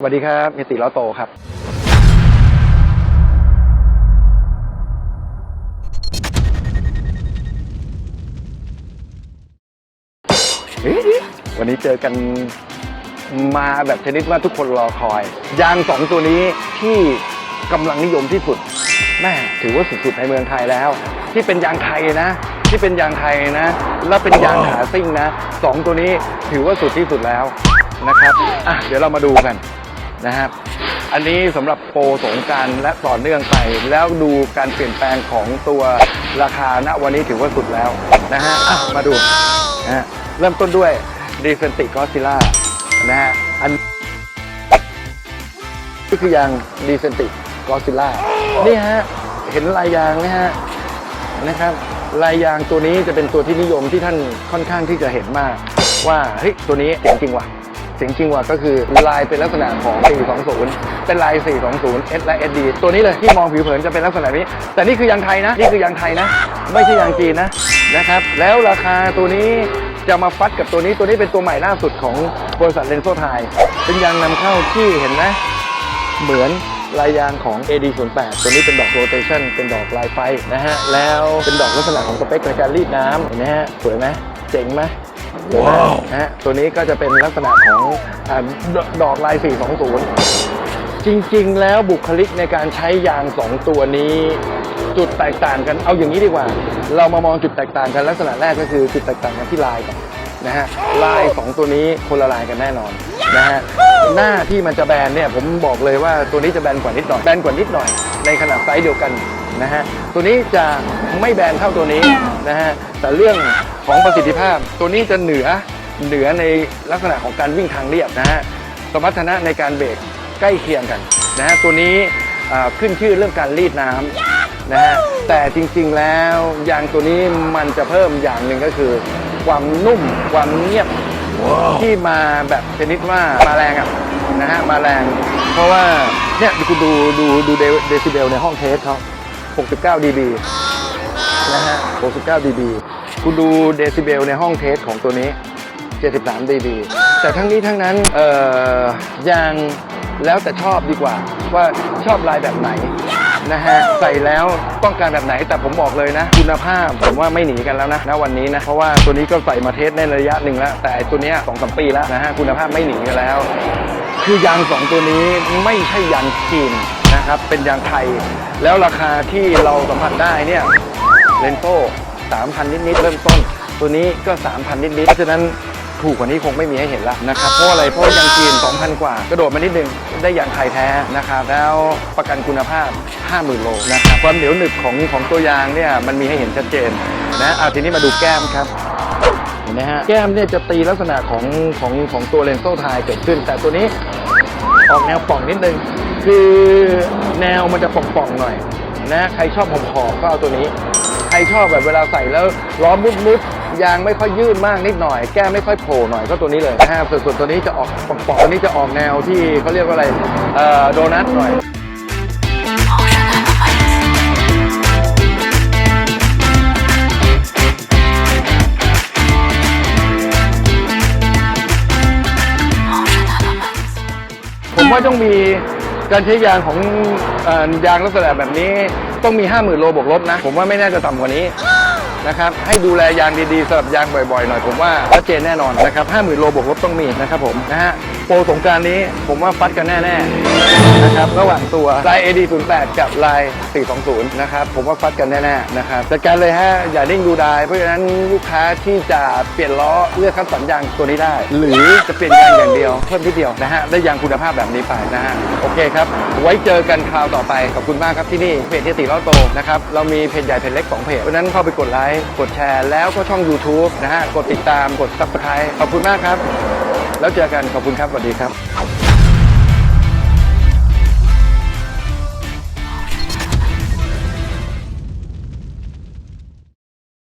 สวัสดีครับเฮติล้อโตครับเอ๊ะวันนี้เจอกันมาแบบชนิดว่าทุกคนรอคอย ยางสองตัวนี้ที่กำลังนิยมที่สุดแม่ถือว่าสุดๆในเมืองไทยแล้ว ที่เป็นยางไทยนะ ที่เป็นยางไทยนะ แล้วเป็นยางขาซิ่งนะสองตัวนี้ถือว่าสุดที่สุดแล้วนะครับ อะ เดี๋ยวเรามาดูกัน นะครับอันนี้สำหรับโปรสงการและต่อเนื่องไป แล้วดูการเปลี่ยนแปลงของตัวราคาณวันนี้ถือว่าสุดแล้วนะฮะอะมาดูนะฮะเริ่มต้นด้วยดีเฟนติกอซิล่านะฮะอันนี่คือยางดีเฟนติกอซิล่านี่ฮะเห็นลายยางไหมฮะนะครับลายยางตัวนี้จะเป็นตัวที่นิยมที่ท่านค่อนข้างที่จะเห็นมากว่าเฮ้ยตัวนี้เจ๋งจริงว่ะ เสียงจริงว่ะก็คือลายเป็นลักษณะของ 420 เป็นลาย 420 S และ SD ตัวนี้เลยที่มองผิวเผินจะเป็นลักษณะนี้ แต่นี่คือยางไทยนะ นี่คือยางไทยนะ ไม่ใช่ยางจีนนะนะครับ แล้วราคาตัวนี้จะมาฟัดกับตัวนี้ตัวนี้เป็นตัวใหม่ล่าสุดของบริษัทเลนโซไทย เป็นยางนำเข้าที่เห็นไหมเหมือนลายยางของ AD08 ตัวนี้เป็นดอกโรเ t ชันเป็นดอกลายไฟนะฮะ แล้วเป็นดอกลักษณะของสเปคในการรีดน้ำเห็นไหมฮะ สวยไหมเจ๋งไหม ว้าวฮะตัวนี้ก็จะเป็นลักษณะของอาดดอกลาย 420 จริงๆ แล้วบุคลิกในการใช้ยาง 2 ตัวนี้ จุดแตกต่างกันเอาอย่างนี้ดีกว่า เรามามองจุดแตกต่างกันลักษณะแรกก็คือจุดแตกต่างกันที่ลายก่อนนะฮะลาย 2 ตัวนี้คนละลายกันแน่นอน นะฮะหน้าที่มันจะแบนเนี่ยผมบอกเลยว่าตัวนี้จะแบนกว่านิดหน่อยแบนกว่านิดหน่อย ในขนาดไซส์เดียวกันนะฮะตัวนี้จะไม่แบนเท่าตัวนี้นะฮะแต่เรื่องของประสิทธิภาพ ตัวนี้จะเหนือเหนือในลักษณะของการวิ่งทางเรียบนะฮะสมรรถนะในการเบรกใกล้เคียงกันนะฮะตัวนี้ขึ้นชื่อเรื่องการรีดน้ำนะฮะแต่จริงๆแล้วยางตัวนี้มันจะเพิ่มอย่างหนึ่งก็คือ ความนุ่มความเงียบ ที่มาแบบชนิดว่ามาแรงอะนะฮะมาแรง เพราะว่าเนี่ยคุณดูดูดูเดซิเบลในห้องเทสเขา69 dB นะฮะ69 dB คุณดูเดซิเบลในห้องเทสของตัวนี้ 73 dB แต่ทั้งนี้ทั้งนั้นเอ่อยาง แล้วแต่ชอบดีกว่าว่าชอบลายแบบไหนนะฮะใส่แล้วต้องการแบบไหนแต่ผมบอกเลยนะ คุณภาพผมว่าไม่หนีกันแล้วนะณวันนี้นะเพราะว่าตัวนี้ก็ใส่มาเทสในระยะหนึ่งแล้ว แต่ตัวนี้สองสามปีแล้วนะฮะคุณภาพไม่หนีกันแล้ว คือยางสองตัวนี้ไม่ใช่ยางจีนนะครับเป็นยางไทย แล้วราคาที่เราสัมผัสได้เนี่ยเลนโซ่3,000นิดๆเริ่มต้น ตัวนี้ก็3,000นิดๆเพราะฉะนั้น ถูกกว่านี้คงไม่มีให้เห็นแล้วนะครับเพราะอะไรเพราะว่ายางจีน2,000 กว่ากระโดดมานิดนึงได้ยางไทยแท้นะครับแล้วประกันคุณภาพ 50,000 โลนะครับความเหนียวหนึบของของตัวยางเนี่ยมันมีให้เห็นชัดเจนนะเอาทีนี้มาดูแก้มครับเห็นไหมฮะแก้มเนี่ยจะตีลักษณะของของของตัวเลนโซ่ไทยเกิดขึ้น แต่ตัวนี้ออกแนวป่องนิดนึงคือแนวมันจะป่องๆหน่อย นะ ใครชอบหอมๆก็เอาตัวนี้ ใครชอบแบบเวลาใส่แล้วล้อมุดๆยางไม่ค่อยยืดมากนิดหน่อย แก้ไม่ค่อยโผล่หน่อยก็ตัวนี้เลยนะฮะส่วนส่วนตัวนี้จะออกปองๆตัวนี้จะออกแนวที่เขาเรียกว่าอะไรเอ่อโดนัทหน่อยผมว่าต้องมี การใช้ยางของเอ่อยางลักษณะแบบนี้ต้องมี 50,000โลบวกลบนะ ผมว่าไม่น่าจะต่ำกว่านี้ นะครับให้ดูแลยางดีๆสำหรับยางบ่อยๆหน่อยผมว่าชัดเจนแน่นอนนะครับ50,000โลบวกลบต้องมีนะครับผมนะฮะโปรสงการนี้ผมว่าฟัดกันแน่ๆนะครับระหว่างตัวลาย AD08 กับลาย 420 นะครับผมว่าฟัดกันแน่ๆนะครับจัดการเลยฮะอย่านิ่งดูดาย เพราะฉะนั้นลูกค้าที่จะเปลี่ยนล้อเลือกคัดสรรยางตัวนี้ได้ หรือจะเปลี่ยนยางอย่างเดียว เพิ่มนิดเดียวนะฮะได้ยางคุณภาพแบบนี้ไปนะฮะโอเคครับ ไว้เจอกันคราวต่อไปขอบคุณมากครับที่นี่เพจเฮียติล้อโตนะครับเรามีเพจใหญ่เพจเล็กสองเพจเพราะนั้นเข้าไปกดไลค์กดแชร์ แล้วก็ช่อง YouTube นะฮะ กดติดตามกด Subscribe ขอบคุณมากครับ แล้วเจอกันขอบคุณครับสวัสดีครับ